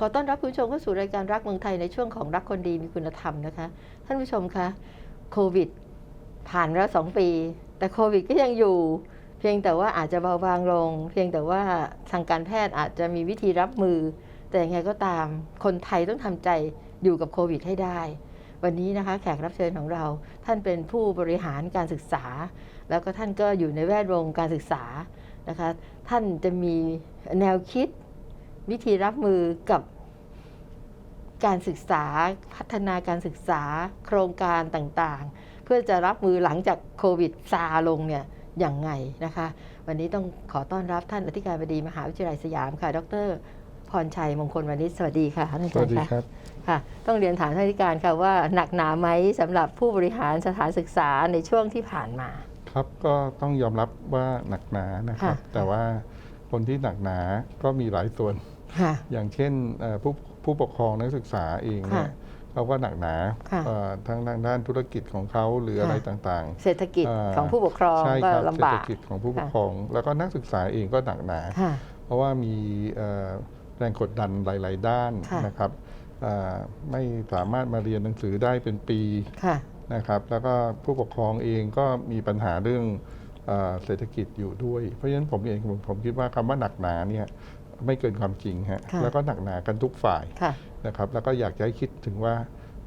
ขอต้อนรับคุณผู้ชมเข้าสู่รายการรักเมืองไทยในช่วงของรักคนดีมีคุณธรรมนะคะ ท่านผู้ชมคะโควิด ผ่านมาแล้วสองปี แต่โควิดก็ยังอยู่ เพียงแต่ว่าอาจจะเบาบางลง เพียงแต่ว่าทางการแพทย์อาจจะมีวิธีรับมือ แต่ยังไงก็ตามคนไทยต้องทำใจอยู่กับโควิดให้ได้ วันนี้นะคะแขกรับเชิญของเราท่านเป็นผู้บริหารการศึกษา แล้วก็ท่านก็อยู่ในแวดวงการศึกษานะคะ ท่านจะมีแนวคิด วิธีรับมือกับการศึกษาพัฒนาการศึกษาโครงการต่างๆ เพื่อจะรับมือหลังจากโควิดซาลงเนี่ยอย่างไงนะคะ วันนี้ต้องขอต้อนรับท่านอธิการบดีมหาวิทยาลัยสยามค่ะ ดร พรชัยมงคลวานิชสวัสดีค่ะท่านอาสจารวัสย์ดีค่ะครับค่ะ ต้องเรียนถามท่านอธิการค่ะว่าหนักหนาไหมสำหรับผู้บริหารสถานศึกษาในช่วงที่ผ่านมา ครับก็ต้องยอมรับว่าหนักหนานะครับค่ะแต่ว่าคนที่หนักหนาก็มีหลายส่วน ค่ะ อย่างเช่นเอ่อผู้ผู้ปกครองนักศึกษาเองเนี่ยค่ะเขาก็หนักหนาค่ะเอ่อทั้งทางด้านธุรกิจของเขาหรืออะไรค่ะต่างเศรษฐกิจเอ่อของผู้ปกครองๆใช่ก็ครับลำเศรษบาฐกกิจของผู้ปค่ะกครอง แล้วก็นักศึกษาเองก็หนักหนาค่ะเพราะว่ามีเอ่อแรงกดดันหลาย ๆ ด้านค่ะนะครับเอ่อไม่สามารถมาเรียนหนังสือได้เป็นปีค่ะนะครับ แล้วก็ผู้ปกครองเองก็มีปัญหาเรื่องเออเศรษฐกิจอยู่ด้วย เพราะฉะนั้นผมเองผมผมคิดว่าคำว่าหนักหนาเนี่ย ไม่เกินความจริงฮะค่ะแล้วก็หนักหนากันทุกฝ่ายค่ะนะครับแล้วก็อยากจะให้คิดถึงว่า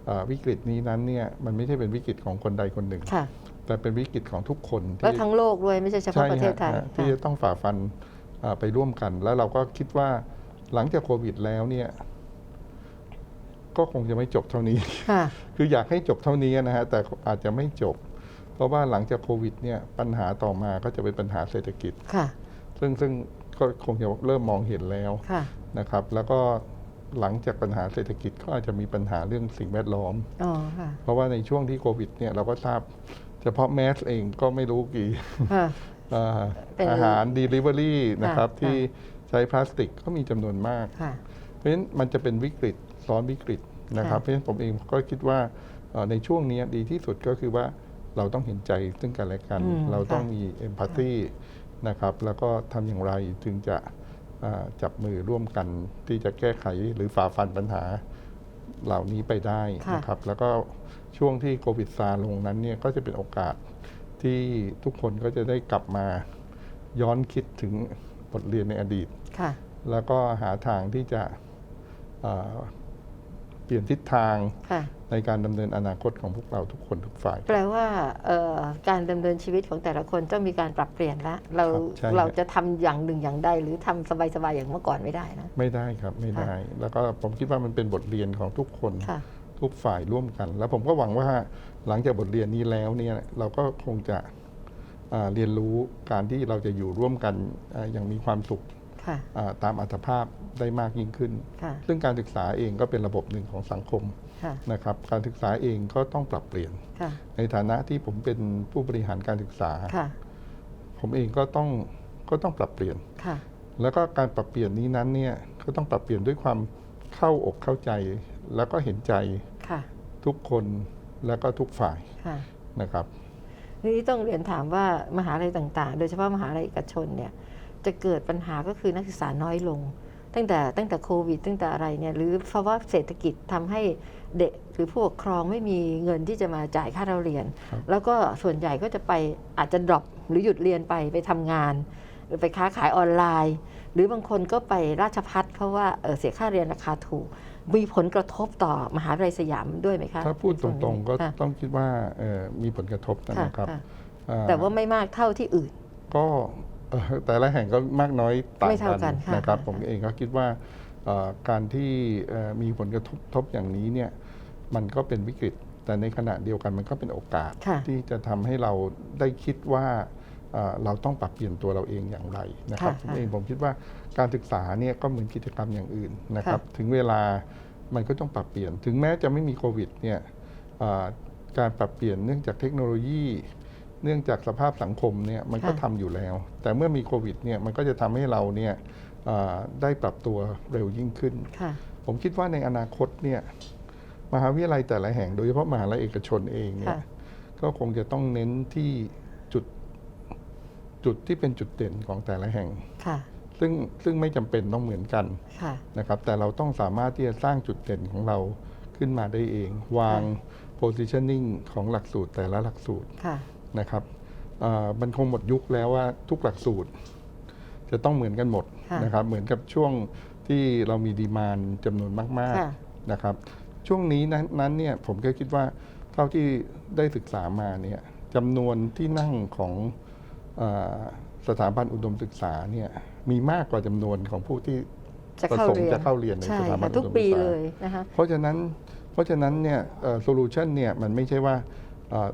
เอ่อวิกฤตนี้นั้นเนี่ยมันไม่ใช่เป็นวิกฤตของคนใดคนหนึ่งค่ะแต่เป็นวิกฤตของทุกคนแล้วทั้งโลกด้วยไม่ใช่เฉพาะใช่ประเทศไทยฮะที่จะต้องฝ่าฟันเอ่อไปร่วมกัน แล้วเราก็คิดว่าหลังจากโควิดแล้วเนี่ยก็คงจะไม่จบเท่านี้ค่ะคืออยากให้จบเท่านี้นะฮะ แต่อาจจะไม่จบ เพราะว่าหลังจากโควิดเนี่ยปัญหาต่อมาก็จะเป็นปัญหาเศรษฐกิจค่ะซึ่งซึ่ง ก็คงจะเริ่มมองเห็นแล้วค่ะนะครับ แล้วก็หลังจากปัญหาเศรษฐกิจก็อาจจะมีปัญหาเรื่องสิ่งแวดล้อม อ๋อค่ะเพราะว่าในช่วงที่โควิดเนี่ยเราก็ทราบเฉพาะแมสเองก็ไม่รู้กี่ค่ะเอ่อเป็นอาหาร Delivery นะครับค่ะ ที่ใช้พลาสติกก็มีจำนวนมาก ค่ะ เพราะฉะนั้นมันจะเป็นวิกฤตซ้อนวิกฤตนะครับ ค่ะเพราะฉะนั้นผมเองก็คิดว่าเอ่อในช่วงนี้ดีที่สุดก็คือว่าเราต้องเห็นใจซึ่งกันและกัน อืมเราต้องค่ะมีเอมพัตตี นะครับแล้วก็ทำอย่างไรถึงจะเอ่อจับมือร่วมกันที่จะแก้ไขหรือฝ่าฟันปัญหาเหล่านี้ไปได้ค่ะนะครับ แล้วก็ช่วงที่โควิดซาลงนั้นเนี่ยก็จะเป็นโอกาสที่ทุกคนก็จะได้กลับมาย้อนคิดถึงบทเรียนในอดีตค่ะแล้วก็หาทางที่จะเอ่อเป ลี่ยนทิศทางค่ะในการดำเนินอนาคตของพวกเราทุกคนทุกฝ่าย แปลว่าเอ่อการดำเนินชีวิตของแต่ละคนต้องมีการปรับเปลี่ยนละเราครับใช่ครับเราจะทำอย่างหนึ่งอย่างใดหรือทำสบายๆอย่างเมื่อก่อนไม่ได้นะไม่ได้ครับไม่ได้ แล้วก็ผมคิดว่ามันเป็นบทเรียนของทุกคนค่ะทุกฝ่ายร่วมกัน แล้วผมก็หวังว่าหลังจากบทเรียนนี้แล้วเนี่ยเราก็คงจะอ่าเรียนรู้การที่เราจะอยู่ร่วมกันอ่าอย่างมีความสุขค่ะอ่า ตามอัตภาพได้มากยิ่งขึ้นค่ะซึ่งการศึกษาเองก็เป็นระบบหนึ่งของสังคมค่ะนะครับ การศึกษาเองก็ต้องปรับเปลี่ยนค่ะในฐานะที่ผมเป็นผู้บริหารการศึกษาค่ะผมเองก็ต้องก็ต้องปรับเปลี่ยนค่ะแล้วก็การปรับเปลี่ยนนี้นั้นเนี่ยก็ต้องปรับเปลี่ยนด้วยความเข้าอกเข้าใจแล้วก็เห็นใจค่ะทุกคนแล้วก็ทุกฝ่ายค่ะนะครับทีนี้ต้องเรียนถามว่ามหาลัยต่าง ๆ โดยเฉพาะมหาลัยเอกชนเนี่ย จะเกิดปัญหาก็คือนักศึกษาน้อยลง ตั้งแต่ตั้งแต่โควิด ตั้งแต่อะไรเนี่ยหรือเพราะว่าเศรษฐกิจทำให้เด็กหรือผู้ปกครองไม่มีเงินที่จะมาจ่ายค่าเราเรียนครับแล้วก็ส่วนใหญ่ก็จะไปอาจจะดรอปหรือหยุดเรียนไปไปทำงาน หรือไปค้าขายออนไลน์ หรือบางคนก็ไปราชพัฒเพราะว่าเอ่อเสียค่าเรียนราคาถูก มีผลกระทบต่อมหาวิทยาลัยสยามด้วยไหมคะถ้าพูดตในส่วนนี้รงๆก็ค่ะต้องคิดว่าเอ่อมีผลกระทบค่ะนะครับค่ะอ่แต่ว่าไม่มากเท่าที่อื่น ก็เอ่อ แต่ละแห่งก็มากน้อยต่างไม่เท่ากักันนค่ะนะครับค่ะผมเองก็คิดว่าเอ่อการที่เอ่อมีผลกระทบทบอย่างนี้เนี่ยมันก็เป็นวิกฤต แต่ในขณะเดียวกันมันก็เป็นโอกาส ค่ะ ที่จะทำให้เราได้คิดว่าเอ่อเราต้องปรับเปลี่ยนตัวเราเองอย่างไรนะครับค่ะผมเองผมคิดว่าการศึกษาเนี่ยก็เหมือนกิจกรรมอย่างอื่นนะครับ ถึงเวลามันก็ต้องปรับเปลี่ยน ถึงแม้จะไม่มีโควิดเนี่ยเอ่อการปรับเปลี่ยนเนื่องจากเทคโนโลยี เนื่องจากสภาพสังคมเนี่ยมันก็ค่ะทำอยู่แล้ว แต่เมื่อมีโควิดเนี่ยมันก็จะทำให้เราเนี่ยเอ่อได้ปรับตัวเร็วยิ่งขึ้นค่ะผมคิดว่าในอนาคตเนี่ยมหาวิทยาลัยแต่ละแห่งโดยเฉพาะมหาลัยเอกชนเองเนี่ยค่ะก็คงจะต้องเน้นที่จุดจุดที่เป็นจุดเด่นของแต่ละแห่งค่ะซึ่งซึ่งไม่จำเป็นต้องเหมือนกันค่ะนะครับ แต่เราต้องสามารถที่จะสร้างจุดเด่นของเราขึ้นมาได้เอง วาง positioning ของหลักสูตรแต่ละหลักสูตรค่ะ นะครับเอ่อมันคงหมดยุคแล้วว่าทุกหลักสูตร จะต้องเหมือนกันหมดค่ะนะครับเหมือนกับช่วงที่เรามีดีมานจำนวนมากค่ะๆนะครับช่วงนี้นั้นนั้นเนี่ยผมก็คิดว่าเท่าที่ได้ศึกษามาเนี่ยจำนวนที่นั่งของเออสถาบันอุดมศึกษาเนี่ยมีมากกว่าจำนวนของผู้ที่จะประเข้าสงค์เรียนจะเข้าเรียนในใช่สถาบัค่ะนทุกอุดมปีศึกษาเลยนะคะเพราะฉะนั้นเพราะฉะนั้นเนี่ยโซลูชันเนี่ยมันไม่ใช่ว่าเอ่อ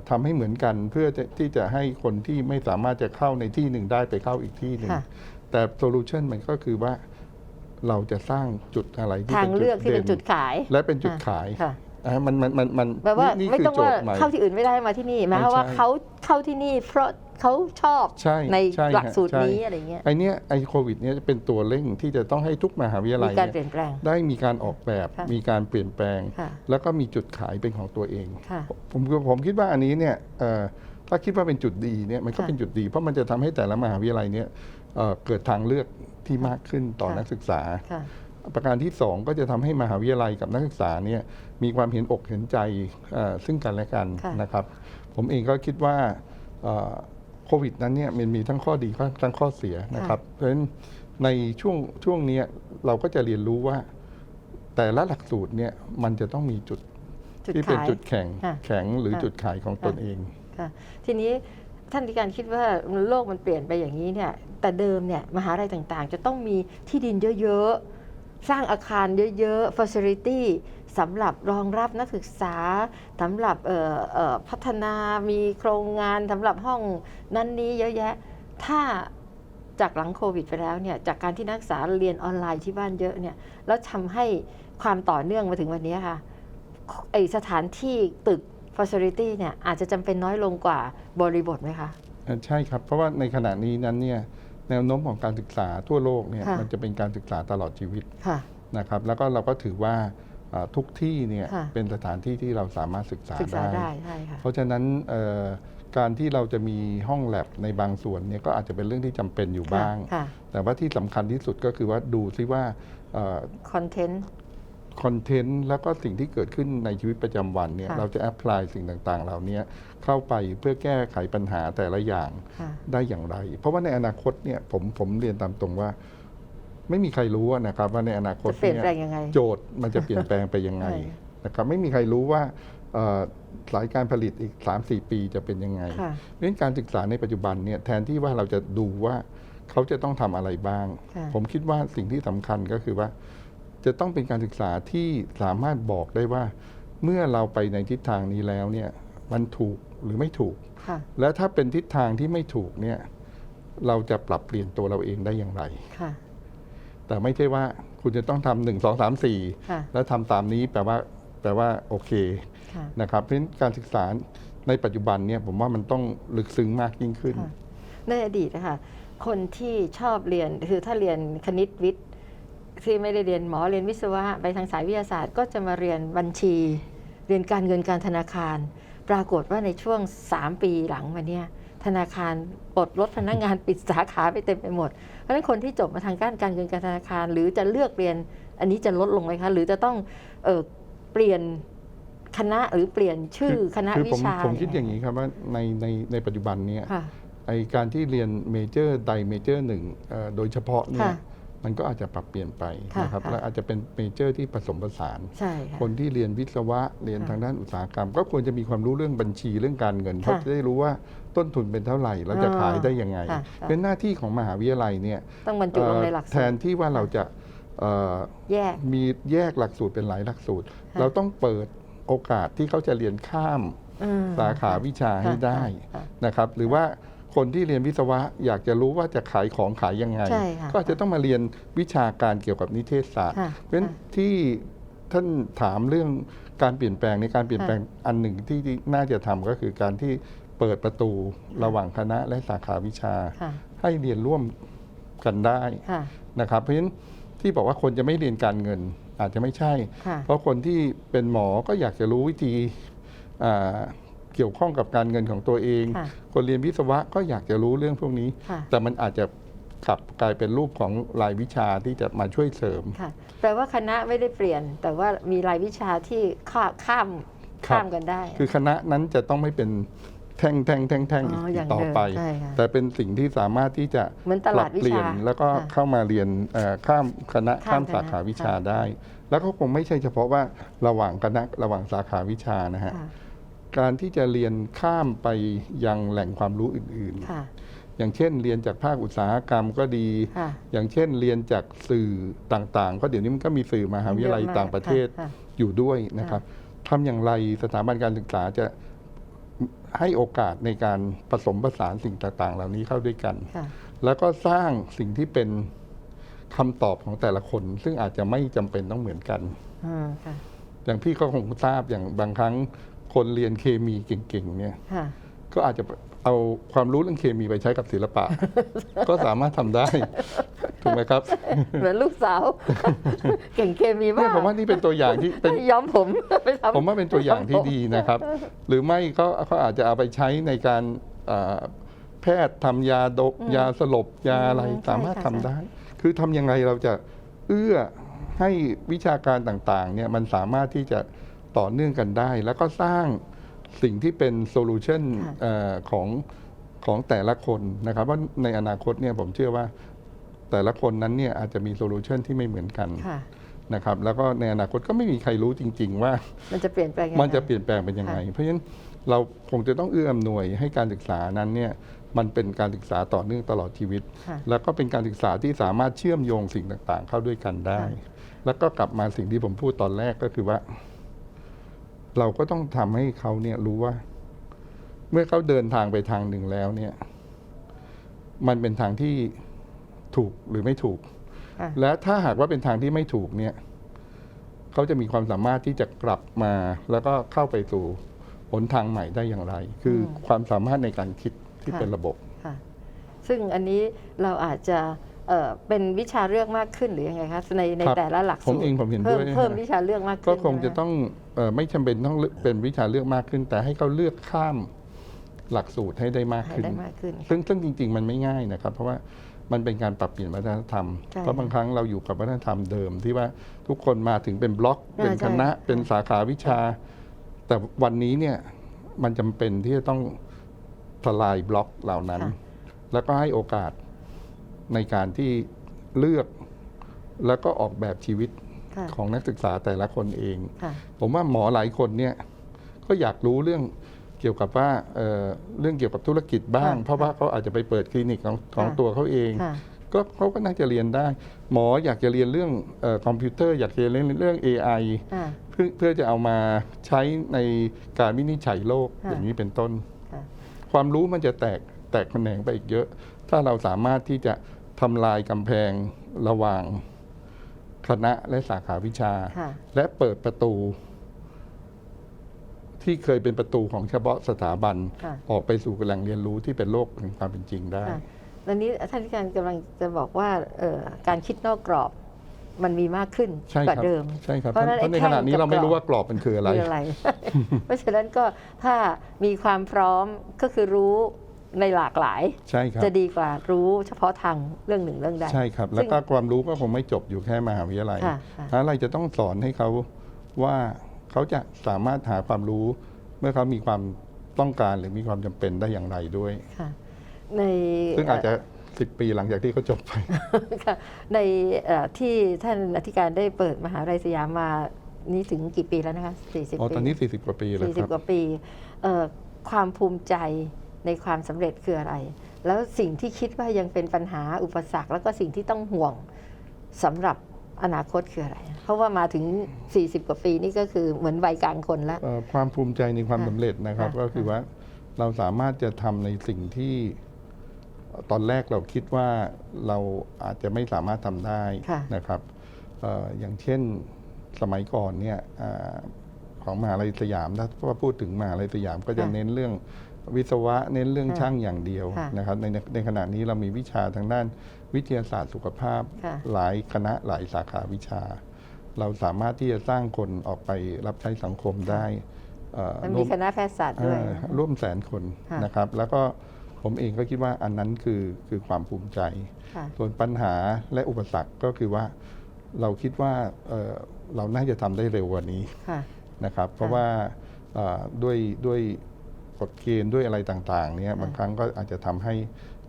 ทำให้เหมือนกันเพื่อจะที่จะให้คนที่ไม่สามารถจะเข้าในที่หนึ่งได้ไปเข้าอีกที่หนึ่งค่ะแต่โซลูชันมันก็คือว่าเราจะสร้างจุดอะไรที่ทางเลือกที่เป็นจุดขาย และเป็นจุดขายค่ะอะมันมันมันมันแปลว่านี่ไม่คือต้องโจว่าทย์ใหม่เข้าที่อื่นไม่ได้มาที่นี่หมายความว่าไม่ใช่เขาเข้าที่นี่เพราะ เขาชอบใช่ในใช่หลักสูตรใช่นี้อะไรเงี้ย ไอเนี้ยไอโควิดเนี่ยจะเป็นตัวเร่งที่จะต้องให้ทุกมหาวิทยาลัมียการเนี่ยเปลี่ยนแปลงได้มีการออกแบบ ค่ะมีการเปลี่ยนแปลง ค่ะแล้วก็มีจุดขายเป็นของตัวเองค่ะผมผมคิดว่าอันนี้เนี่ยเอ่อถ้าคิดว่าเป็นจุดดีเนี่ยมันก็ค่ะเป็นจุดดี เพราะมันจะทำให้แต่ละมหาวิทยาลัยเนี่ยเอ่อเกิดทางเลือกที่มากขึ้นต่อค่ะ นักศึกษา ค่ะ ประการที่สองก็จะทำให้มหาวิทยาลัยกับนักศึกษาเนี่ยมีความเห็นอกเห็นใจเอ่อซึ่งกันและกันค่ะนะครับ ผมเองก็คิดว่าเอ่อ โควิดนั้นเนี่ยมันมีทั้งข้อดีทั้งข้อเสียนะครับ เพราะฉะนั้นในช่วงช่วงเนี้ยเราก็จะเรียนรู้ว่า แต่ละหลักสูตรเนี่ยมันจะต้องมีจุดจุดที่เป็นขายจุดแข็งค่ะแข็งหรือค่ะจุดขายของตนเองค่ะทีนี้ท่านธิการคิดว่าโลกมันเปลี่ยนไปอย่างนี้เนี่ย แต่เดิมเนี่ยมหาลัยต่างๆ จะต้องมีที่ดินเยอะ ๆ สร้างอาคารเยอะๆ facility สำหรับรองรับนักศึกษาสำหรับเอ่อเอ่อพัฒนามีโครงงานสำหรับห้องนั้นนี้เยอะแยะ ถ้าจากหลังโควิดไปแล้วเนี่ยจากการที่นักศึกษาเรียนออนไลน์ที่บ้านเยอะเนี่ยแล้วทำให้ความต่อเนื่องมาถึงวันนี้ค่ะไอสถานที่ตึก facility เนี่ยอาจจะจำเป็นน้อยลงกว่าบริบทไหมคะอ่าใช่ครับ เพราะว่าในขณะนี้นั้นเนี่ยแนวโน้มของการศึกษาทั่วโลกเนี่ยค่ะมันจะเป็นการศึกษาตลอดชีวิตค่ะนะครับแล้วก็เราก็ถือว่าอ่า ทุกที่เนี่ยค่ะเป็นสถานที่ที่เราสามารถศึกษาศึกษาได้ได้ ใช่ค่ะเพราะฉะนั้นเอ่อการที่เราจะมีห้องแลบในบางส่วนเนี่ยก็อาจจะเป็นเรื่องที่จำเป็นอยู่บ้าง ค่ะแต่ว่าที่สำคัญที่สุดก็คือว่าดูซิว่าคอนเทนต์ คอนเทนต์แล้วก็สิ่งที่เกิดขึ้นในชีวิตประจำวันเนี่ยค่ะ เราจะแอพพลายสิ่งต่างๆ เหล่านี้เข้าไปเพื่อแก้ไขปัญหาแต่ละอย่าง ค่ะ ได้อย่างไร เพราะว่าในอนาคตเนี่ยผมผมเรียนตามตรงว่า ไม่มีใครรู้อะนะครับว่าในอนาคตจะเปลี่ยนเนี่ยแปลงยังไง โจทย์มันจะเปลี่ยนแปลงไปยังไงใช่นะครับไม่มีใครรู้ว่าเอ่อสายการผลิตอีก 3-4 ปีจะเป็นยังไงค่ะเพราะฉะนั้นการศึกษาในปัจจุบันเนี่ยแทนที่ว่าเราจะดูว่าเขาจะต้องทำอะไรบ้างค่ะผมคิดว่าสิ่งที่สำคัญก็คือว่า จะต้องเป็นการศึกษาที่สามารถบอกได้ว่า เมื่อเราไปในทิศทางนี้แล้วเนี่ยมันถูกหรือไม่ถูกค่ะและถ้าเป็นทิศทางที่ไม่ถูกเนี่ยเราจะปรับเปลี่ยนตัวเราเองได้อย่างไรค่ะ แต่ไม่ใช่ว่าคุณจะต้องทำหนึ่งสองสามสี่ค่ะแล้วทำตามนี้แปลว่าแปลว่าโอเคค่ะ นะครับเพราะฉะนั้นการศึกษาในปัจจุบันเนี่ยผมว่ามันต้องลึกซึ้งมากยิ่งขึ้น ค่ะในอดีตนะคะคนที่ชอบเรียนคือถ้าเรียนคณิตวิทย์ ที่ไม่ได้เรียนหมอเรียนวิศวะไปทางสายวิทยาศาสตร์ ก็จะมาเรียนบัญชี เรียนการเงินการธนาคาร ปรากฏว่าในช่วง 3 ปีหลังมาเนี่ย ธนาคารปลดลดพนักงานปิดสาขาไปเต็มไปหมด เพราะฉะนั้นคนที่จบมาทางการการเงินการธนาคาร หรือจะเลือกเรียนอันนี้จะลดลงไหมคะหรือจะต้องเออเปลี่ยนคณะหรือเปลี่ยนชื่อคณะคือวิผมชาผมคิดอย่างนี้ครับว่าในในในปัจจุบันเนี่ยค่ะไอการที่เรียนเมเจอร์ใดเมเจอร์หนึ่งเอ่อโดยเฉพาะเนี่ยค่ะมันก็อาจจะปรับเปลี่ยนไปค่ะนะครับค่ะและอาจจะเป็นเมเจอร์ที่ผสมผสานใช่ค่ะคนที่เรียนวิศวะเรียนค่ะทางด้านอุตสาหกรรม ก็ควรจะมีความรู้เรื่องบัญชีเรื่องการเงินค่ะเขาจะได้รู้ว่า ต้นทุนเป็นเท่าไหร่แล้วจะอ่าขายได้ยังไง ค่ะ เป็นหน้าที่ของมหาวิทยาลัยเนี่ยต้องบรรจุลงในหลักแทสูนตรที่ว่าเราจะเอ่อแยก มีแยกหลักสูตรเป็นหลายหลักสูตรค่ะเราต้องเปิดโอกาสที่เขาจะเรียนข้ามอืมสาขาวิชาให้ค่ะได้ค่ะ นะครับหรือว่าคนที่เรียนวิศวะอยากจะรู้ว่าจะขายของขายยังไง ใช่ค่ะก็อาจจะต้องมาเรียนวิชาการเกี่ยวกับนิเทศศาสตร์ ค่ะเพราะฉะนั้นที่ท่านถามเรื่องการเปลี่ยนแปลงในการเปลี่ยนแปลงอันหนึ่งที่ที่น่าจะทำก็คือการที่ เปิดประตูระหว่างคณะและสาขาวิชาค่ะให้เรียนร่วมกันได้ค่ะนะครับ เพราะฉะนั้นที่บอกว่าคนจะไม่เรียนการเงินอาจจะไม่ใช่ค่ะเพราะคนที่เป็นหมอก็อยากจะรู้วิธีอ่าเกี่ยวข้องกับการเงินของตัวเองค่ะคนเรียนวิศวะก็อยากจะรู้เรื่องพวกนี้ค่ะแต่มันอาจจะกลับกลายเป็นรูปของรายวิชาที่จะมาช่วยเสริมค่ะแปลว่าคณะไม่ได้เปลี่ยน แต่ว่ามีรายวิชาที่ข้าข้ามครับข้ามกันได้ คือคณะนั้นจะต้องไม่เป็น แท่งแท่งแท่งแท่งอ๋ออีอกย่างต่อเดิมไป ใช่ค่ะแต่เป็นสิ่งที่สามารถที่จะเหมือนตปลารัดวิเปลี่ยชานแล้วก็ค่ะเข้ามาเรียนเอ่อข้ามคณะข้าข้ามมคณะสาขาวิชาค่ะ ได้ แล้วก็คงไม่ใช่เฉพาะว่าระหว่างคณะระหว่างสาขาวิชานะฮะค่ะการที่จะเรียนข้ามไปยังแหล่งความรู้อื่นค่ะๆอย่างเช่นเรียนจากภาคอุตสาหกรรมก็ดี ค่ะอย่างเช่นเรียนจากสื่อต่างๆ ก็เดี๋ยวนี้มันก็มีสื่อมหาวิทยาลัยเยอะมากต่างประเทศค่ะอยู่ด้วยนะครับทำอย่างไรสถาบันการศึกษาจะ ให้โอกาสในการผสมผสานสิ่งต่าง ๆ เหล่านี้เข้าด้วยกันค่ะแล้วก็สร้างสิ่งที่เป็นคำตอบของแต่ละคน ซึ่งอาจจะไม่จำเป็นต้องเหมือนกันอืมค่ะอย่างพี่ก็คงทราบอย่างบางครั้งคนเรียนเคมีเก่งๆเนี่ยค่ะก็อาจจะ เอาความรู้เรื่องเคมีไปใช้กับศิลปะ ก็สามารถทำได้ ถูกไหมครับ เหมือนลูกสาว เก่งเคมีมาเนี่ยกผมว่านี่เป็นตัวอย่างที่เป็นย้อมผมไปทำผมว่าเป็นตัวอย่างที่ดีนะครับ หรือไม่ก็เขาอาจจะเอาไปใช้ในการอ่าแพทย์ทำยาดกอืมยาสลบยาอะไรอืมใช่สามารถค่ะทำได้ คือทำยังไงเราจะเอื้อให้วิชาการต่างๆเนี่ยมันสามารถที่จะต่อเนื่องกันได้ แล้วก็สร้าง สิ่งที่เป็นโซลูชันของของแต่ละคนนะครับว่าในอนาคตเนี่ยผมเชื่อว่าแต่ละคนนั้นเนี่ยอาจจะมีโซลูชันที่ไม่เหมือนกันค่ะนะครับแล้วก็ในอนาคตก็ไม่มีใครรู้จริง ๆ ว่า มันจะเปลี่ยนแปลงยังไงมันจะเปลี่ยนแปลงเป็นยังไงค่ะเพราะฉะนั้นเราคงจะต้องเอื้ออำนวยให้การศึกษานั้นเนี่ยมันเป็นการศึกษาต่อเนื่องตลอดชีวิตค่ะแล้วก็เป็นการศึกษาที่สามารถเชื่อมโยงสิ่งต่างๆ เข้าด้วยกันได้ค่ะแล้วก็กลับมาสิ่งที่ผมพูดตอนแรกก็คือว่า เราก็ต้องทำให้เขาเนี่ยรู้ว่า เมื่อเขาเดินทางไปทางหนึ่งแล้วเนี่ย มันเป็นทางที่ถูกหรือไม่ถูก ค่ะและถ้าหากว่าเป็นทางที่ไม่ถูกเนี่ยเขาจะมีความสามารถที่จะกลับมาแล้วก็เข้าไปสู่หนทางใหม่ได้อย่างไร คืออมความสามารถในการคิดที่ค่ะ เป็นระบบ ค่ะ ซึ่งอันนี้เราอาจจะ เอ่อเป็นวิชาเลือกมากขึ้นหรือยังไงคะในในครับแต่ละหลักผมสูตรเองผมเห็นเพิ่มด้วยเพิ่มนะวิชาเลือกมากขึ้นก็คงใช่ไหมจะต้องเออไม่จำเป็นต้องเลือกเป็นวิชาเลือกมากขึ้น แต่ให้เขาเลือกข้ามหลักสูตรให้ได้มากให้ขึ้นได้มากขึ้นซึ่งซึ่งจริง ๆ มันไม่ง่ายนะครับ เพราะว่ามันเป็นการปรับเปลี่ยนวัฒนธรรม ใช่เพราะบางครั้งเราอยู่กับวัฒนธรรมเดิม ที่ว่าทุกคนมาถึงเป็นบล็อกอ่าเป็นคณะ ใช่ เป็นสาขาวิชา แต่วันนี้เนี่ยมันจำเป็นที่จะต้องทลายบล็อกเหล่านั้น ค่ะ แล้วก็ให้โอกาส ในการที่เลือกแล้วก็ออกแบบชีวิตค่ะของนักศึกษาแต่ละคนเองค่ะผมว่าหมอหลายคนเนี่ยก็อยากรู้เรื่องเกี่ยวกับว่าเอ่อเรื่องเกี่ยวกับธุรกิจบ้างค่ะเพราะว่าเขาอาจจะไปเปิดคลินิกของของค่ะตัวเขาเองค่ะก็เขาก็น่าจะเรียนได้ หมออยากจะเรียนเรื่องเออคอมพิวเตอร์อยากจะเรียนเรื่อง AI อ่าเพื่อเพื่อจะเอามาใช้ในการวินิจฉัยโรคค่ะอย่างนี้เป็นต้นค่ะความรู้มันจะแตกแตกแขนงไปอีกเยอะ ถ้าเราสามารถที่จะ ทำลายกำแพงระหว่างคณะและสาขาวิชา ค่ะ และเปิดประตู ที่เคยเป็นประตูของเฉพาะสถาบัน ค่ะ ออกไปสู่แหล่งเรียนรู้ที่เป็นโลกแห่งความเป็นจริงได้ ค่ะตอนนี้ท่านที่การกำลังจะบอกว่าเอ่อการคิดนอกกรอบมันมีมากขึ้นใช่กว่าครับเดิม ใช่ครับเพราะฉะนั้นเพราะในไอ้ขณะนี้แท่งกับเราไม่กรอบรู้ว่ากรอบมันคืออะไร คืออะไร เพราะฉะนั้นก็ถ้ามีความพร้อมก็คือรู้ ในหลากหลาย ใช่ครับ จะดีกว่ารู้เฉพาะทางเรื่องหนึ่งเรื่องใด ใช่ครับ แล้วก็ความรู้ก็คงไม่จบอยู่แค่มหาวิทยาลัยค่ะค่ะ อะไรจะต้องสอนให้เขาว่าเขาจะสามารถหาความรู้ เมื่อเขามีความต้องการหรือมีความจำเป็นได้อย่างไรด้วย ค่ะใน ซึ่งอาจจะสิบปีหลังจากที่เขาจบไป ค่ะในเอ่อที่ท่านอธิการได้เปิดมหาวิทยาลัยสยามมานี่ถึงกี่ปีแล้วนะคะ40อ๋อปีตอนนี้ 40 กว่าปีแล้วสี่คสิบรับ กว่าปีเอ่อความภูมิใจ ในความสำเร็จคืออะไร แล้วสิ่งที่คิดว่ายังเป็นปัญหาอุปสรรค แล้วก็สิ่งที่ต้องห่วงสำหรับอนาคตคืออะไร เพราะว่ามาถึง 40 กว่าปีนี่ก็คือเหมือนวัยกลางคนแล้วเอ่อความภูมิใจในความค่ะสำเร็จนะครับค่ะก็คือว่าเราสามารถจะทำในสิ่งที่ตอนแรกเราคิดว่าเราอาจจะไม่สามารถทำได้ค่ะนะครับเอ่ออย่างเช่นสมัยก่อนเนี่ยอาของมหาลัยสยามถ้าว่าพูดถึงมหาลัยสยามก็จะค่ะเน้นเรื่อง วิศวะเน้นเรื่องค่ะช่างอย่างเดียวค่ะนะครับในในในขณะนี้เรามีวิชาทางด้านวิทยาศาสตร์สุขภาพค่ะหลายคณะหลายสาขาวิชา เราสามารถที่จะสร้างคนออกไปรับใช้สังคมได้เอ่อมันร่มีวมคณะแพทยศาสตร์ด้วยอ่าร่วมแสนคนค่ะนะครับ แล้วก็ผมเองก็คิดว่าอันนั้นคือคือความภูมิใจค่ะส่วนปัญหาและอุปสรรคก็คือว่าเราคิดว่าเอ่อเราน่าจะทำได้เร็วกว่านี้ค่ะนะครับ เพราะว่าเอ่อด้วยด้วย กฎเกณฑ์ด้วยอะไรต่างๆเนี่ยบางครั้งก็อาจจะทำให้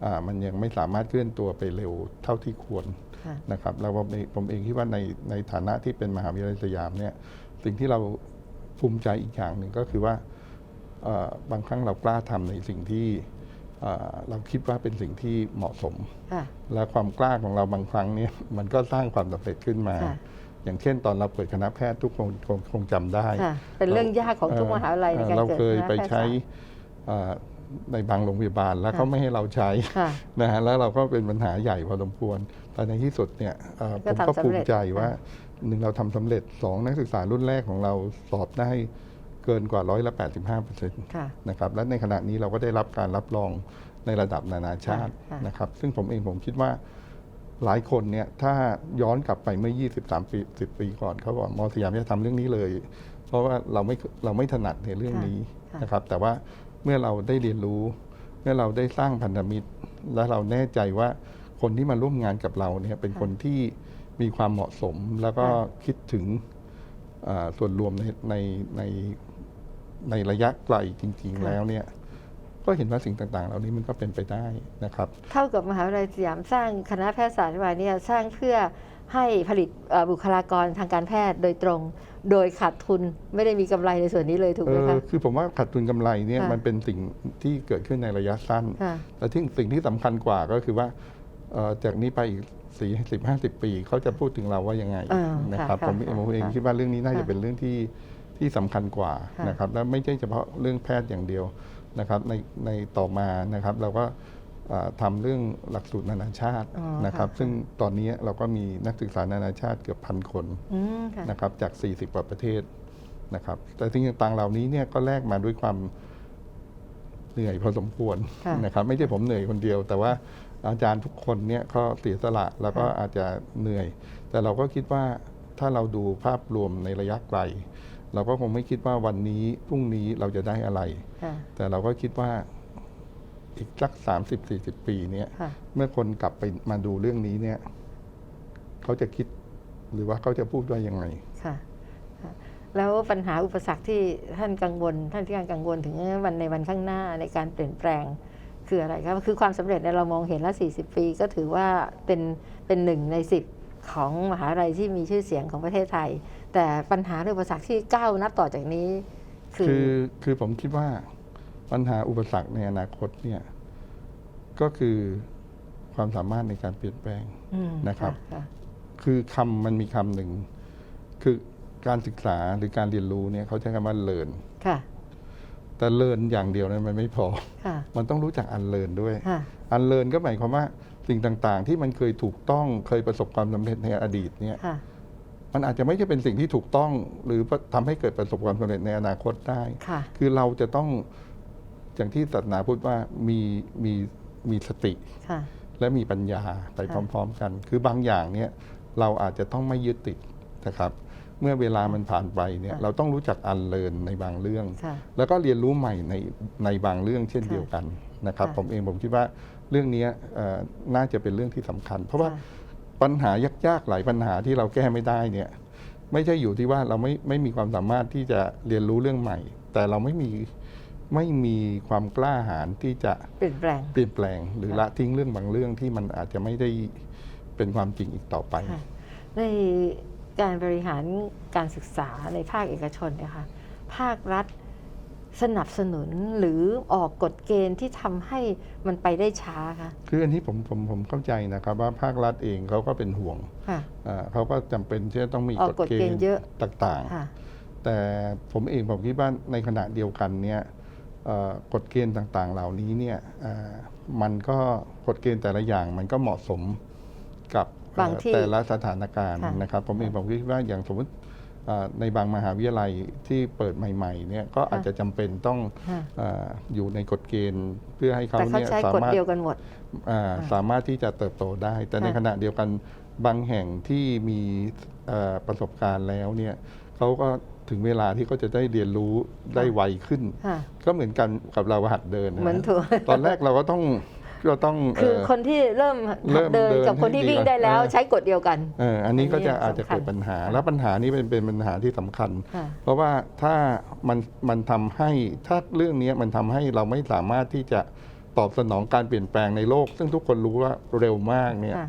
อ่ามันยังไม่สามารถเคลื่อนตัวไปเร็วเท่าที่ควรค่ะนะครับแล้วผมเองผมเองคิดว่าในในฐานะที่เป็นมหาวิทยาลัยสยามเนี่ยสิ่งที่เราภูมิใจอีกอย่างหนึ่งก็คือว่าเอ่อบางครั้งเรากล้าทำในสิ่งที่เอ่อเราคิดว่าเป็นสิ่งที่เหมาะสมค่ะและความกล้าของเราบางครั้งเนี่ยมันก็สร้างความสำเร็จขึ้นมาค่ะ อย่างเช่น ตอนเราเปิดคณะแพทย์ทุกคนคงคงจำได้ค่ะเป็นเรื่องยากของทุกมหาวิทยาลัยในการเราเกิดเคยคณะไปแพทยใช้ศาสตร์เอ่อในบางโรงพยาบาลแล้วค่ะเขาไม่ให้เราใช้ค่ะนะฮะแล้วเราก็เป็นปัญหาใหญ่พอสมควร แต่ในที่สุดเนี่ยเอ่อก็ผมก็ทำสำเร็จภูมิใจว่าค่ะหนึ่งเราทำสำเร็จสองนักศึกษารุ่นแรกของเราสอบได้เกินกว่าร้อยละ85เปอร์เซ็นต์ค่ะนะครับและในขณะนี้เราก็ได้รับการรับรองในระดับนานาชาติค่ะนะครับ ซึ่งผมเองผมคิดว่า หลายคนเนี่ยถ้าย้อนกลับไปเมื่อ 23 ปี 10 ปีก่อนเขาบอกมอสยามจะทำเรื่องนี้เลย เพราะว่าเราไม่เราไม่ถนัดในเรื่องนี้ค่ะนะครับ แต่ว่าเมื่อเราได้เรียนรู้ เมื่อเราได้สร้างพันธมิตร และเราแน่ใจว่าคนที่มาร่วมงานกับเราเนี่ยเป็นคนที่มีความเหมาะสมแล้วก็คิดถึงอ่าส่วนรวมในในในในระยะไกลจริงๆค่ะแล้วเนี่ย ก็เห็นว่าสิ่งต่างๆ เหล่านี้มันก็เป็นไปได้นะครับ เท่ากับมหาวิทยาลัยสยามสร้างคณะแพทยศาสตร์วิทยาลัยเนี่ยสร้างเพื่อให้ผลิตเอ่อบุคลากรทางการแพทย์โดยตรง โดยขาดทุนไม่ได้มีกำไรในส่วนนี้เลยถูกเอไหมอคะคือผมว่าขาดทุนกำไรเนี่ยค่ะมันเป็นสิ่งที่เกิดขึ้นในระยะสั้นค่ะแต่ที่สิ่งที่สำคัญกว่าก็คือว่าเอ่อจากนี้ไปอีกสี่สิบห้าสิบปี เขาจะพูดถึงเราว่ายังไงอ่านะครับค่ะผมค่ะผมเองค่ะคิดว่าเรื่องนี้น่าจะค่ะเป็นเรื่องที่ที่สำคัญกว่าค่ะนะครับและไม่ใช่เฉพาะเรื่องแพทย์อย่างเดียว นะครับในในต่อมานะครับเราก็เอ่อทำเรื่องหลักสูตรนานาชาติอ๋อนะครับค่ะซึ่งตอนนี้เราก็มีนักศึกษานานาชาติเกือบพันคนอืมค่ะนะครับจาก 40 กว่าประเทศนะครับ แต่สิ่งต่างๆเหล่านี้เนี่ยก็แลกมาด้วยความเหนื่อยพอสมควรค่ะนะครับ ไม่ใช่ผมเหนื่อยคนเดียว แต่ว่าอาจารย์ทุกคนเนี่ยก็เสียสละแล้วก็ค่ะอาจจะเหนื่อย แต่เราก็คิดว่าถ้าเราดูภาพรวมในระยะไกล เราก็คงไม่คิดว่าวันนี้พรุ่งนี้เราจะได้อะไร ค่ะ แต่เราก็คิดว่าอีกสัก30-40ปีเนี่ย ค่ะ เมื่อคนกลับไปมาดูเรื่องนี้เนี่ย เขาจะคิดหรือว่าเขาจะพูดว่ายังไง ค่ะค่ะ แล้วปัญหาอุปสรรคที่ท่านกังวล ท่านที่การกังวลถึงวันในวันข้างหน้าในการเปลี่ยนแปลงคืออะไรครับ คือความสำเร็จเนี่ยเรามองเห็นแล้ว40 ปีก็ถือว่าเป็นเป็นหนึ่งในสิบ ของมหาลัยที่มีชื่อเสียงของประเทศไทย แต่ปัญหาหรืออุปสรรคที่ก้าวนับต่อจากนี้ คือ คือคือผมคิดว่าปัญหาอุปสรรคในอนาคตเนี่ยก็คือความสามารถในการเปลี่ยนแปลงมนะครับค่ะคือคำมันมีคำหนึ่งคือการศึกษาหรือการเรียนรู้เนี่ยเขาใช้คำว่าเลินค่ะ แต่เลินอย่างเดียวนั้นมันไม่พอ ค่ะ มันต้องรู้จักอันเลินด้วย ค่ะ อันเลินก็หมายความว่า สิ่งต่างๆ ที่มันเคยถูกต้องเคยประสบความสำเร็จในอดีตเนี่ย ค่ะ มันอาจจะไม่ใช่เป็นสิ่งที่ถูกต้อง หรือทำให้เกิดประสบความสำเร็จในอนาคตได้ ค่ะ คือเราจะต้องอย่างที่ศาสนาพูดว่ามีมีมีสติ ค่ะ และมีปัญญาไปพค่ะร้อม ๆ กัน คือบางอย่างเนี่ยเราอาจจะต้องไม่ยึดติดนะครับ เมื่อเวลามันผ่านไปเนี่ยค่ะเราต้องรู้จักอันเลินในบางเรื่อง ค่ะแล้วก็เรียนรู้ใหม่ในในบางเรื่องเช่นค่ะเดียวกันนะครับ ค่ะ ผมเองผมคิดว่า เรื่องนี้เอ่อน่าจะเป็นเรื่องที่สำคัญ เพราะว่าค่ะปัญหายากๆหลายปัญหาที่เราแก้ไม่ได้เนี่ยไม่ใช่อยู่ที่ว่าเราไม่ไม่มีความสามารถที่จะเรียนรู้เรื่องใหม่ แต่เราไม่มีไม่มีความกล้าหาญที่จะเปลี่ยนแปลงเปลี่ยนแปลง หรือค่ะละทิ้งเรื่องบางเรื่องที่มันอาจจะไม่ได้เป็นความจริงอีกต่อไปค่ะในการบริหารการศึกษาในภาคเอกชนเนี่ยค่ะภาครัฐ สนับสนุนหรือออกกฎเกณฑ์ที่ทำให้มันไปได้ช้าค่ะคืออันนี้ผมผมผมเข้าใจนะครับว่าภาครัฐเองเขาก็เป็นห่วงค่ะ อ่าเขาก็จำเป็นที่จะต้องมีออกกฎเกณฑ์เยอะ ต่างค่ะ ๆ แต่ผมเองผมคิดว่าในขณะเดียวกันเนี่ยเอ่อกฎเกณฑ์ต่างๆ เหล่านี้เนี่ยอ่ามันก็กฎเกณฑ์แต่ละอย่างมันก็เหมาะสมกับบางที่แต่ละสถานการณ์ค่ะ นะครับ ผมเองผมคิดว่าอย่างสมมติอ่า ในบางมหาวิทยาลัยที่เปิดใหม่ๆเนี่ยก็อาจจะจำเป็นต้องค่ะอาอยู่ในกฎเกณฑ์ เพื่อให้เขาแต่เขาเนี่ยใช้สากฎมารถเดียวกันหมดอ่าค่ะสามารถที่จะเติบโตได้ แต่ในค่ะขณะเดียวกันบางแห่งที่มีเอ่อประสบการณ์แล้วเนี่ยเขาก็ถึงเวลาที่เขาจะได้เรียนรู้ได้ไวขึ้นค่ะก็เหมือนกันกับเราหัดเดินนะเหมือนถูกตอนแรกเราก็ต้อง เราต้องคือเคนที่เริ่มเริ่มเดินเดินกับคนที่ให้ดีวิ่งได้แล้วก่อนใช้กฎเดียวกันเอออันนี้ก็จะอันนี้อาจจะเกิดสำคัญปัญหา แล้วปัญหานี้เป็นเป็นปัญหาที่สำคัญค่ะเพราะว่าถ้ามันมันทำให้ถ้าเรื่องนี้มันทำให้เราไม่สามารถที่จะตอบสนองการเปลี่ยนแปลงในโลก ซึ่งทุกคนรู้ว่าเร็วมากเนี่ยค่ะ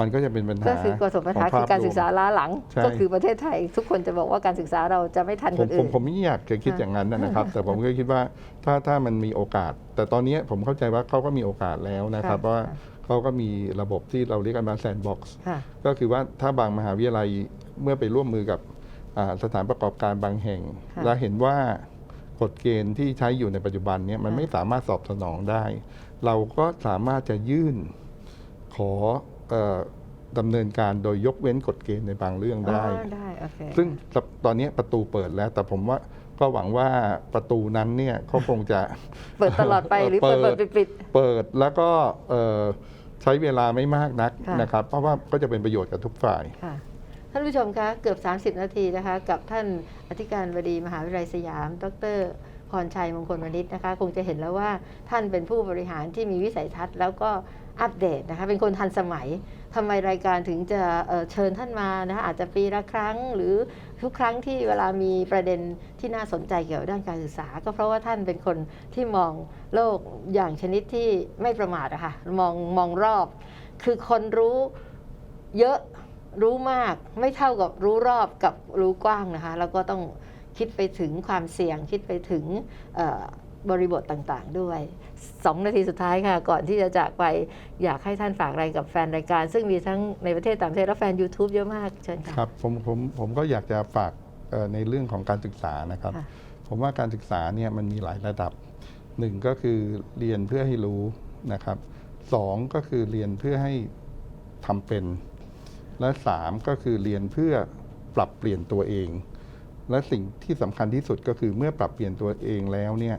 มันก็จะเป็นปัญหาก็คือกสมปัญหาขงคือภพการศึกษารวมล้าหลังใช่ก็คือประเทศไทย ทุกคนจะบอกว่าการศึกษาเราจะไม่ทันผคมนผมอื่นผมไม่อยากจะคิดค่ะอย่างนั้นนะครับ แต่ผมก็คิดว่าถ้าถ้ามันมีโอกาส แต่ตอนนี้ผมเข้าใจว่าเขาก็มีโอกาสแล้วนะครับค่ะว่าค่ะเขาก็มีระบบที่เราเรียกกันว่าแซนด์บ็อกซ์ค่ะก็คือว่าถ้าบางมหาวิทยาลัยเมื่อไปร่วมมือกับอ่าสถานประกอบการบางแห่งค่ะและเห็นว่ากฎเกณฑ์ที่ใช้อยู่ในปัจจุบันเนี้มันค่ะไม่สามารถสอบสนองได้ เราก็สามารถจะยื่นขอ เออดำเนินการโดยยกเว้นกฎเกณฑ์ในบางเรื่องได้ อ๋อได้โอเคซึ่งตอนนี้ประตูเปิดแล้ว แต่ผมว่าก็หวังว่าประตูนั้นเนี่ยเขาคงจะ เปิดตลอดไปหรือเปิดเปิเปิดดปิดปิด เปิดแล้วก็เอ่อใช้เวลาไม่มากนักค่ะ นะครับ เพราะว่าก็จะเป็นประโยชน์กับทุกฝ่าย ค่ะท่านผู้ชมคะเกือบ 30 นาทีนะคะ กับท่านอธิการบดีมหาวิทยาลัยสยาม ดรพรชัยมงคลวณิชนะคะ คงจะเห็นแล้วว่าท่านเป็นผู้บริหารที่มีวิสัยทัศน์ แล้วก็ อัปเดตนะคะเป็นคนทันสมัยทำไมรายการถึงจะเเชิญท่านมานะคะอาจจะปีละครั้งหรือทุกครั้งที่เวลามีประเด็นที่น่าสนใจเกี่ยวกับด้านการศึกษา ก็เพราะว่าท่านเป็นคนที่มองโลกอย่างชนิดที่ไม่ประมาทอะค่ะมองมองรอบ คือคนรู้เยอะรู้มากไม่เท่ากับรู้รอบกับรู้กว้างนะคะแล้วก็ต้องคิดไปถึงความเสี่ยงคิดไปถึง บริบทต่างๆ ด้วยสองนาทีสุดท้ายค่ะ ก่อนที่จะจากไปอยากให้ท่านฝากอะไรกับแฟนรายการ ซึ่งมีทั้งในประเทศต่างประเทศและแฟน YouTube เยอะมากเชิญค่ะครับผมผมผมก็อยากจะฝากเอ่อในเรื่องของการศึกษานะครับค่ะผมว่าการศึกษาเนี่ยมันมีหลายระดับหนึ่งก็คือเรียนเพื่อให้รู้นะครับสองก็คือเรียนเพื่อให้ทำเป็น และสามก็คือเรียนเพื่อปรับเปลี่ยนตัวเอง และสิ่งที่สำคัญที่สุดก็คือเมื่อปรับเปลี่ยนตัวเองแล้วเนี่ย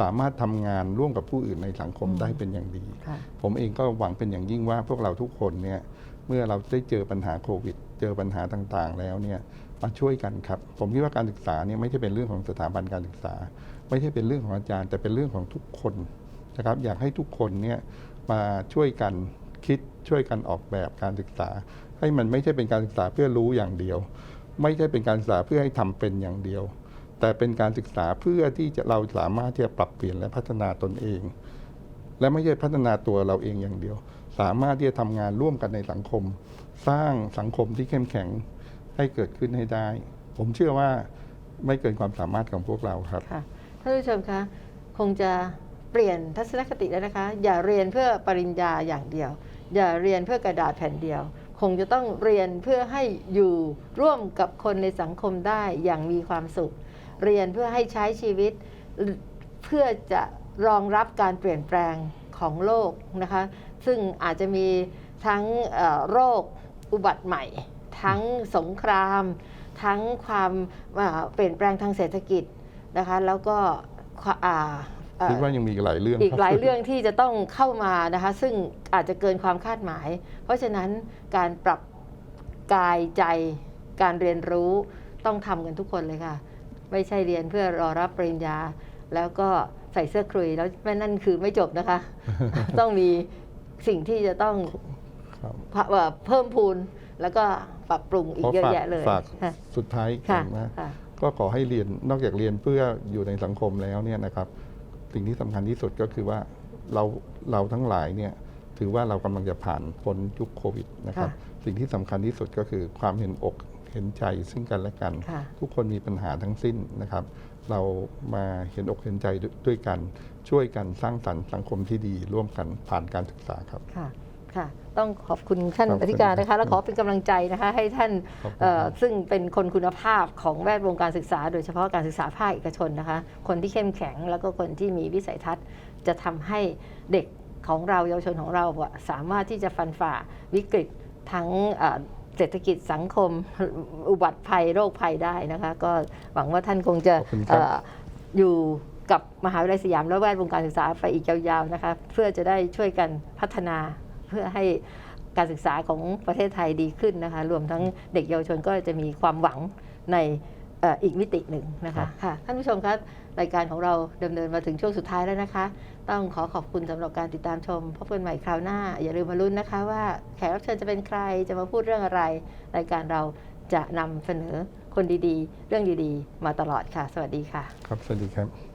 สามารถทำงานร่วมกับผู้อื่นในสังคมอืมได้เป็นอย่างดีค่ะผมเองก็หวังเป็นอย่างยิ่งว่าพวกเราทุกคนเนี่ยเมื่อเราได้เจอปัญหาโควิด เจอปัญหาต่างๆ แล้วเนี่ยมาช่วยกันครับ ผมคิดว่าการศึกษาเนี่ยไม่ใช่เป็นเรื่องของสถาบันการศึกษา ไม่ใช่เป็นเรื่องของอาจารย์ แต่เป็นเรื่องของทุกคนนะครับ อยากให้ทุกคนเนี่ยมาช่วยกันคิดช่วยกันออกแบบการศึกษา ให้มันไม่ใช่เป็นการศึกษาเพื่อรู้อย่างเดียว ไม่ใช่เป็นการศึกษาเพื่อให้ทำเป็นอย่างเดียว แต่เป็นการศึกษาเพื่อที่จะเราสามารถที่จะปรับเปลี่ยนและพัฒนาตนเอง และไม่ใช่พัฒนาตัวเราเองอย่างเดียว สามารถที่จะทำงานร่วมกันในสังคม สร้างสังคมที่เข้มแข็งให้เกิดขึ้นให้ได้ ผมเชื่อว่าไม่เกินความสามารถของพวกเราครับค่ะท่านผู้ชมคะคงจะเปลี่ยนทัศนคติแล้วนะคะ อย่าเรียนเพื่อปริญญาอย่างเดียว อย่าเรียนเพื่อกระดาษแผ่นเดียว คงจะต้องเรียนเพื่อให้อยู่ร่วมกับคนในสังคมได้อย่างมีความสุข เรียนเพื่อให้ใช้ชีวิต เพื่อจะรองรับการเปลี่ยนแปลงของโลกนะคะซึ่งอาจจะมีทั้งเอ่อโรคอุบัติใหม่ ทั้งสงคราม ทั้งความเอ่อเปลี่ยนแปลงทางเศรษฐกิจนะคะแล้วก็ควาอ่าเอ่อคิดว่ายังมีอีกหลายเรื่องอีกครับหลายเรื่องที่จะต้องเข้ามานะคะซึ่งอาจจะเกินความคาดหมาย เพราะฉะนั้นการปรับกายใจการเรียนรู้ต้องทำกันทุกคนเลยค่ะ ไม่ใช่เรียนเพื่อรอรับปริญญา แล้วก็ใส่เสื้อคลุยแล้วแม่นั่นคือไม่จบนะคะ ต้องมีสิ่งที่จะต้องครับเอ่อเพิ่มพูนแล้วก็ปรับปรุงอีกขอเยอะฝากแยะเลยฝากค่ะสุดท้ายค่ะนะค่ะก็ขอให้เรียนนอกจากเรียนเพื่ออยู่ในสังคมแล้วเนี่ยนะครับ สิ่งที่สำคัญที่สุดก็คือว่าเราเราทั้งหลายเนี่ยถือว่าเรากำลังจะผ่านพ้นยุคโควิดนะครับค่ะสิ่งที่สำคัญที่สุดก็คือความเห็นอก เห็นใจซึ่งกันและกันค่ะทุกคนมีปัญหาทั้งสิ้นนะครับ เรามาเห็นอกเห็นใจด้วยกัน ช่วยกันสร้างสรรค์สังคมที่ดีร่วมกันผ่านการศึกษาครับค่ะค่ะต้องขอบคุณท่านขอบคุณอธิการนะคะ และขอเป็นกำลังใจนะคะ ให้ท่านขอบคุณเอ่อครับซึ่งเป็นคนคุณภาพของแวดวงการศึกษา โดยเฉพาะการศึกษาภาคเอกชนนะคะ คนที่เข้มแข็งแล้วก็คนที่มีวิสัยทัศน์ จะทำให้เด็กของเราเยาวชนของเราอะสามารถที่จะฟันฝ่าวิกฤตทั้ง เอ่อเศรษฐกิจสังคมอุบัติภัยโรคภัยได้นะคะ ก็หวังว่าท่านคงจะขอบคุณครับ เอ่ออยู่กับมหาวิทยาลัยสยามและแวดวงการศึกษาไปอีกยาวๆนะคะเพื่อจะได้ช่วยกันพัฒนาเพื่อให้การศึกษาของประเทศไทยดีขึ้นนะคะ รวมทั้งเด็กเยาวชนก็จะมีความหวังในเอ่ออีกมิติหนึ่งนะครัคะบค่ะท่านผู้ชมครับรายการของเราดำเนินมาถึงช่วงสุดท้ายแล้วนะคะ ต้องขอขอบคุณสำหรับการติดตามชมพบกันใหม่คราวหน้า อย่าลืมมาลุ้นนะคะ ว่าแขกรับเชิญจะเป็นใครจะมาพูดเรื่องอะไร รายการเราจะนำเสนอคนดีๆ เรื่องดีๆ มาตลอดค่ะ สวัสดีค่ะ ครับสวัสดีครับ